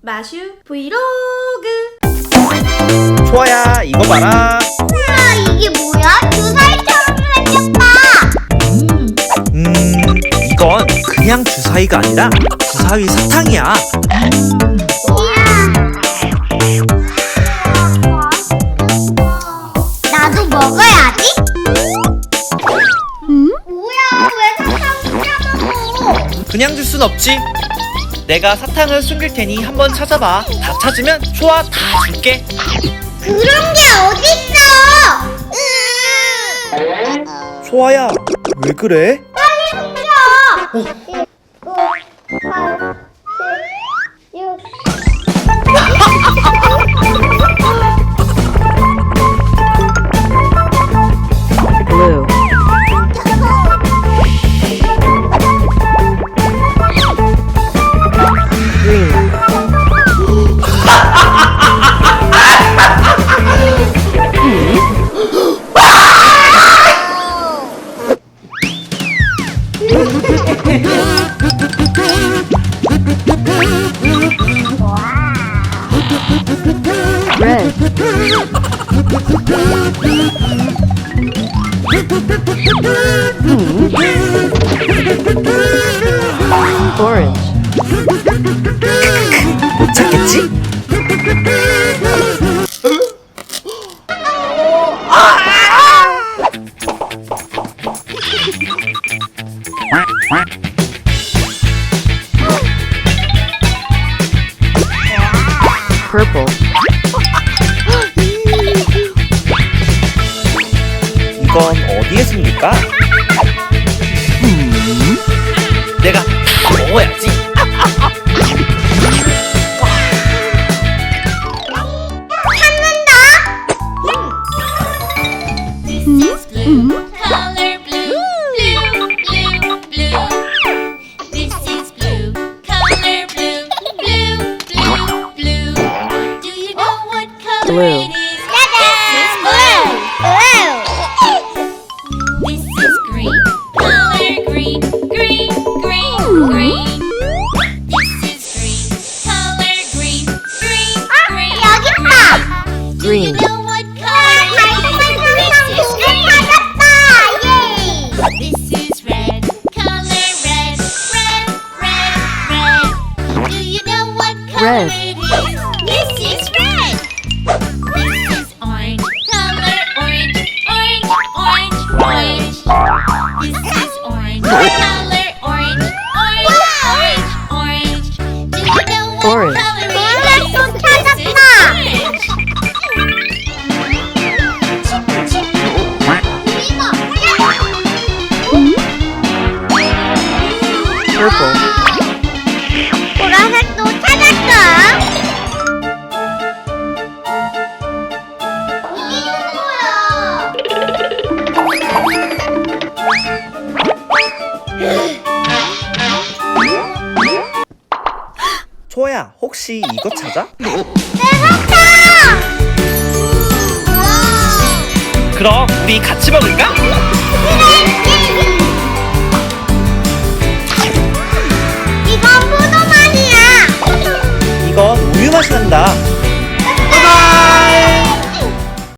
마슈 브이로그 초아야 이거 봐라 아 이게 뭐야? 주사위처럼 생겼다. 음 이건 그냥 주사위가 아니라 주사위 사탕이야 그냥 줄 순 없지 내가 사탕을 숨길 테니 한번 찾아봐 다 찾으면 초아 다 줄게 그런 게 어딨어? 으 초아야 왜 그래? 빨리 훔쳐. 구, Orange. Purple. 내가 다 먹어 bread. 초아야 혹시 이거 찾아? 그럼 우리 같이 먹을까? 이건 포도 맛이야. 이건 우유 맛이 난다